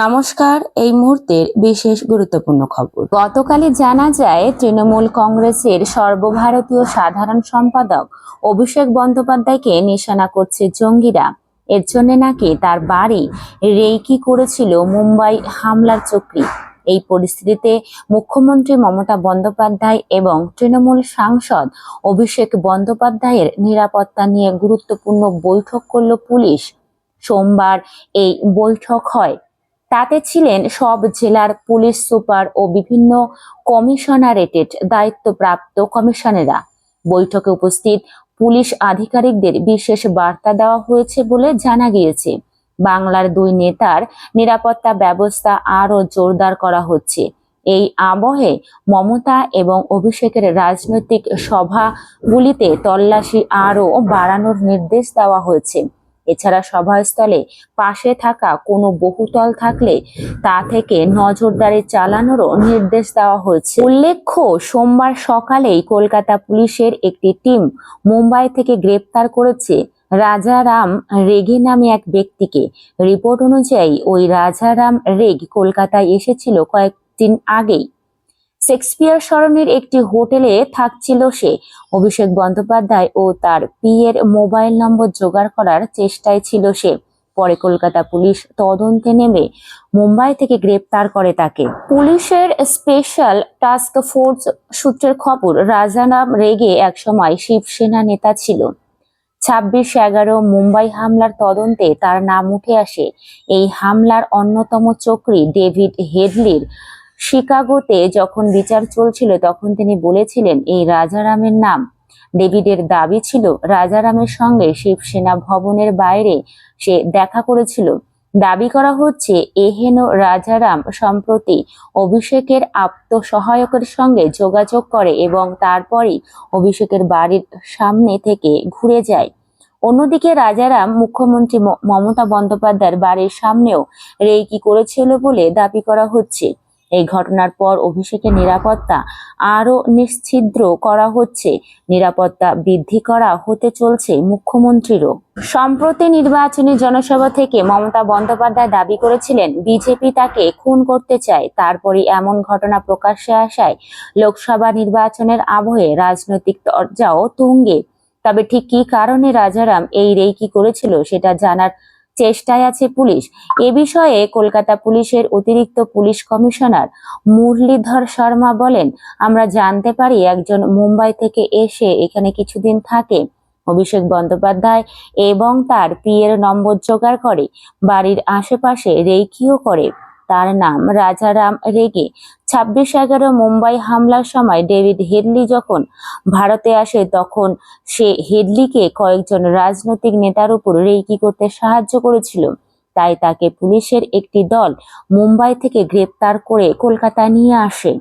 নমস্কার, এই মুহূর্তের বিশেষ গুরুত্বপূর্ণ খবর। গতকালই জানা যায়, তৃণমূল কংগ্রেসের সর্বভারতীয় সাধারণ সম্পাদক অভিষেক বন্দ্যোপাধ্যায়কে নিশানা করছে জঙ্গিরা। এর জন্য নাকি তার বাড়ি রেইকি করেছিল মুম্বাই হামলার চক্রী। এই পরিস্থিতিতে মুখ্যমন্ত্রী মমতা বন্দ্যোপাধ্যায় এবং তৃণমূল সাংসদ অভিষেক বন্দ্যোপাধ্যায়ের নিরাপত্তা নিয়ে গুরুত্বপূর্ণ বৈঠক করল পুলিশ। সোমবার এই বৈঠক হয়। তাতে ছিলেন সব জেলার পুলিশ সুপার ও বিভিন্ন কমিশনারেটেড দায়িত্বপ্রাপ্ত কমিশনেরা বৈঠকে উপস্থিত পুলিশ আধিকারিকদের বিশেষ বার্তা দেওয়া হয়েছে বলে জানা গিয়েছে। বাংলার দুই নেতার নিরাপত্তা ব্যবস্থা আরও জোরদার করা হচ্ছে। এই আবহে মমতা এবং অভিষেকের রাজনৈতিক সভাগুলিতে তল্লাশি আরও বাড়ানোর নির্দেশ দেওয়া হয়েছে। এছাড়া সভাস্থলে পাশে থাকা কোনো বহুতল থাকলে তা থেকে নজরদারি চালানোরও নির্দেশ দেওয়া হয়েছে। উল্লেখ্য, সোমবার সকালেই কলকাতা পুলিশের একটি টিম মুম্বাই থেকে গ্রেপ্তার করেছে রাজারাম রেগে নামে এক ব্যক্তিকে। রিপোর্ট অনুযায়ী ওই রাজারাম রেগ কলকাতায় এসেছিল কয়েকদিন আগেই। শেক্সপিয়ার সরণির একটি হোটেলে থাকছিল সে। অভিষেক বন্দ্যোপাধ্যায় ও তার পিয়ের মোবাইল নম্বর জোগাড় করার চেষ্টায় ছিল সে। পরে কলকাতা পুলিশ তদন্তে নেমে মুম্বাই থেকে গ্রেপ্তার করে তাকে। পুলিশের স্পেশাল টাস্ক ফোর্স সূত্রের খবর, রাজারাম রেগে একসময় শিবসেনা নেতা ছিল। ছাব্বিশ এগারো মুম্বাই হামলার তদন্তে তার নাম উঠে আসে। এই হামলার অন্যতম চক্রী ডেভিড হেডলির শিকাগোতে যখন বিচার চলছিল, তখন তিনি বলেছিলেন, এই রাজারামের নাম। ডেভিডের দাবি ছিল, রাজারামের সঙ্গে শিবসেনা ভবনের বাইরে সে দেখা করেছিল। দাবি করা হচ্ছে এহেন রাজারাম সম্প্রতি অভিষেকের আত্মসহায়কের সঙ্গে যোগাযোগ করে এবং তারপরই অভিষেকের বাড়ির সামনে থেকে ঘুরে যায়। অন্যদিকে রাজারাম মুখ্যমন্ত্রী মমতা বন্দ্যোপাধ্যায়ের বাড়ির সামনেও রেকি করেছিল বলে দাবি করা হচ্ছে। এই ঘটনার পর অভিষেকের নিরাপত্তা আরও নিশ্ছিদ্র করা হচ্ছে। নিরাপত্তা বৃদ্ধি করা হতে চলছে মুখ্যমন্ত্রীরও। সম্প্রতি নির্বাচনী জনসভা থেকে মমতা বন্দ্যোপাধ্যায় দাবি করেছিলেন, বিজেপি তাকে খুন করতে চায়। তারপরে এমন ঘটনা প্রকাশ্যে আসায় লোকসভা নির্বাচনের আবহে রাজনৈতিক চর্চাও তুঙ্গে। তবে ঠিক কী কারণে রাজারাম এই রেকি করেছিল সেটা জানার চেষ্টায় আছে পুলিশ। এ বিষয়ে কলকাতা পুলিশের অতিরিক্ত পুলিশ কমিশনার মুরলীধর শর্মা বলেন, আমরা জানতে পারি একজন মুম্বাই থেকে এসে এখানে কিছুদিন থাকে। অভিষেক বন্দ্যোপাধ্যায় এবং তার পিয়ের নম্বর জোগাড় করে, বাড়ির আশেপাশে রেকিও করে। তার নাম রাজারাম রেগে। ছাব্বিশ এগারো মুম্বাই হামলার সময় ডেভিড হেডলি যখন ভারতে আসে, তখন সে হেডলিকে কয়েকজন রাজনৈতিক নেতার উপর রেকি করতে সাহায্য করেছিল। তাই তাকে পুলিশের একটি দল মুম্বাই থেকে গ্রেপ্তার করে কলকাতা নিয়ে আসে।